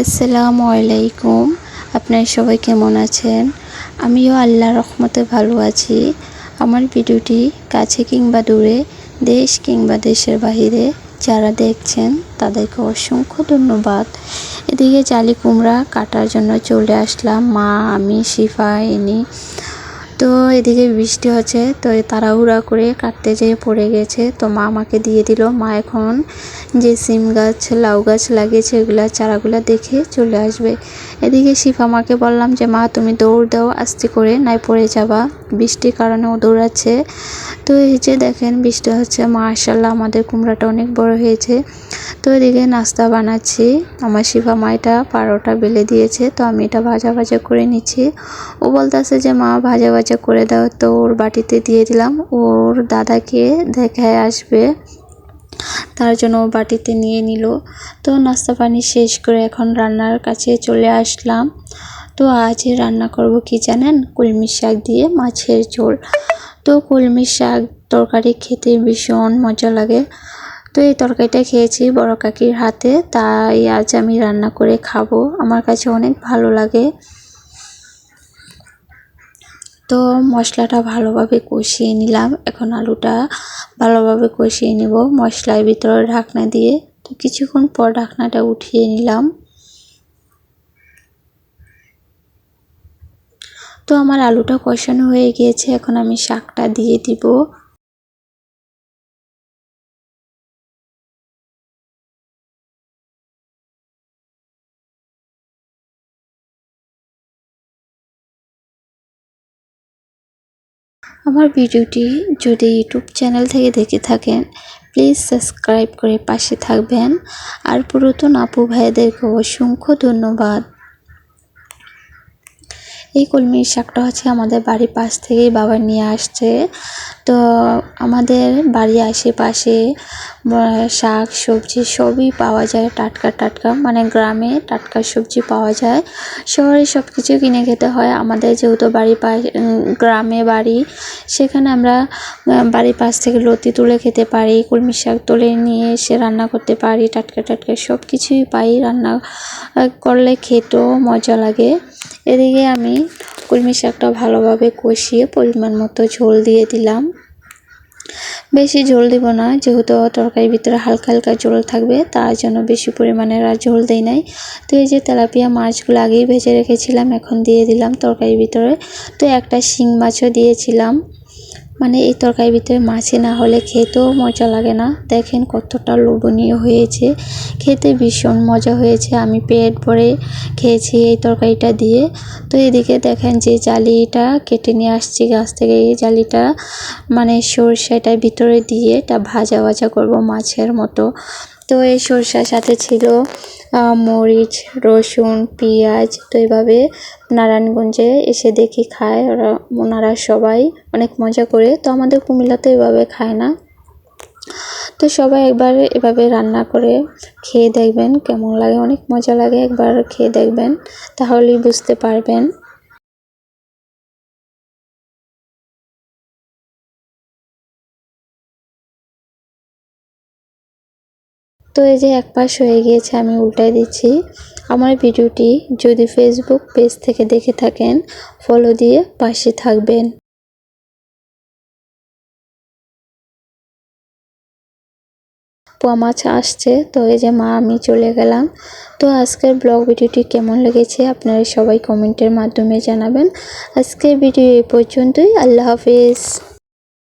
আসসালামু আলাইকুম। আপনারা সবাই কেমন আছেন? আমিও আল্লাহ রহমতে ভালো আছি। আমার ভিডিওটি কাছে কিংবা দূরে, দেশ কিংবা দেশের বাহিরে যারা দেখছেন, তাদেরকে অসংখ্য ধন্যবাদ। এদিকে জালি কুমড়া কাটার জন্য চলে আসলাম মা, আমি, শিফা এনি তো এদিকে বৃষ্টি হচ্ছে, তো তাড়াহুড়া করে কাটতে যেয়ে পড়ে গেছে। তো মা আমাকে দিয়ে দিল, মা এখন যে সিম গাছ, লাউ গাছ লাগিয়েছে, এগুলা, চারাগুলো দেখে চলে আসবে। এদিকে শিফা মাকে বললাম যে, মা, তুমি দৌড় দাও, আস্তে করে, নাই পড়ে যাবা। বৃষ্টির কারণে ও দৌড়াচ্ছে। তো এই যে দেখেন, বৃষ্টি হচ্ছে মাশাল্লাহ আমাদের কুমড়াটা অনেক বড় হয়েছে। তো এদিকে নাস্তা বানাচ্ছি। আমার শিফা মা এটা পারোটা বেলে দিয়েছে, তো আমি এটা ভাজা ভাজা করে নিচ্ছি। ও বলতেছে যে, মা, ভাজা ভাজা করে দাও। তো ওর বাটিতে দিয়ে দিলাম। ওর দাদাকে দেখায় আসবে। তার জন্য বাটিতে নিয়ে নিল। তো নাস্তা পানি শেষ করে এখন রান্নার কাছে চলে আসলাম। তো আজ রান্না করব কি জানেন? কলমি শাক দিয়ে মাছের ঝোল। তো কলমি শাক তরকারি খেতে ভীষণ মজা লাগে। তো এই তরকারিটা খেয়েছি বড় কাকির হাতে। তাই আজ আমি রান্না করে খাব। আমার কাছে অনেক ভালো লাগে। তো মশলাটা ভালোভাবে কষিয়ে নিলাম। এখন আলুটা ভালোভাবে কষিয়ে নিব মশলার ভিতরে ঢাকনা দিয়ে। তো কিছুক্ষণ পর ঢাকনাটা উঠিয়ে নিলাম। তো আমার আলুটা কষানো হয়ে গিয়েছে। এখন আমি শাকটা দিয়ে দিব। আমার ভিডিওটি যদি ইউটিউব চ্যানেল থেকে দেখে থাকেন প্লিজ সাবস্ক্রাইব করে পাশে থাকবেন। আর পুরাতন আপু ভাইদেরকে অসংখ্য ধন্যবাদ। এই কলমির শাকটা হচ্ছে আমাদের বাড়ির পাশ থেকেই বাবা নিয়ে আসছে। তো আমাদের বাড়ির আশেপাশে শাক, সবজি সবই পাওয়া যায় টাটকা টাটকা। মানে গ্রামে টাটকা, সবজি পাওয়া যায়। শহরে সব কিছু কিনে খেতে হয়। আমাদের যেহেতু বাড়ির পাশ গ্রামে বাড়ি, সেখানে আমরা বাড়ির পাশ থেকে লতি তুলে খেতে পারি, কলমি শাক তুলে নিয়ে এসে রান্না করতে পারি, টাটকা টাটকা সব কিছুই পাই। রান্না করলে খেতেও মজা লাগে। এদিকে আমি কলমি শাকটা ভালোভাবে কষিয়ে পরিমাণ মতো ঝোল দিয়ে দিলাম। বেশি ঝোল দিব না, যেহেতু তরকারির ভিতরে হালকা হালকা ঝোল থাকবে, তার জন্য বেশি পরিমাণে আর ঝোল দেই নাই। তো এই যে তেলাপিয়া মাছগুলো আগেই ভেজে রেখেছিলাম, এখন দিয়ে দিলাম তরকারির ভিতরে। তো একটা শিং মাছও দিয়েছিলাম। মানে এই তরকারির ভিতরে মাছে না হলে খেতেও মজা লাগে না। দেখেন কতটা লোভনীয় হয়েছে। খেতে ভীষণ মজা হয়েছে। আমি পেট ভরে খেয়েছি এই তরকারিটা দিয়ে। তো এদিকে দেখেন যে জালিটা কেটে নিয়ে আসছি গাছ থেকে। এই জালিটা মানে সরষেটা ভিতরে দিয়ে এটা ভাজা ভাজা করব মাছের মতো। তো এই সরষার সাথে ছিল মরিচ, রসুন, পেঁয়াজ, তো এভাবে নারায়ণগঞ্জে এসে দেখি খায় ওরা, ওনারা সবাই অনেক মজা করে। তো আমাদের কুমিল্লাতে এভাবে খায় না। তো সবাই একবার এভাবে রান্না করে খেয়ে দেখবেন, কেমন লাগে, অনেক মজা লাগে একবার খেয়ে দেখবেন, তাহলেই বুঝতে পারবেন। তো এই যে এক পাশ হয়ে গিয়েছে, আমি উল্টাই দিচ্ছি। আমার ভিডিওটি যদি ফেসবুক পেজ থেকে দেখে থাকেন ফলো দিয়ে পাশে থাকবেন। পোয়া মাছ আসছে, তো এই যে মা, আমি চলে গেলাম। তো আজকের ব্লগ ভিডিওটি কেমন লেগেছে, আপনারা সবাই কমেন্টের মাধ্যমে জানাবেন। আজকের ভিডিও এই পর্যন্তই, আল্লাহ হাফিজ।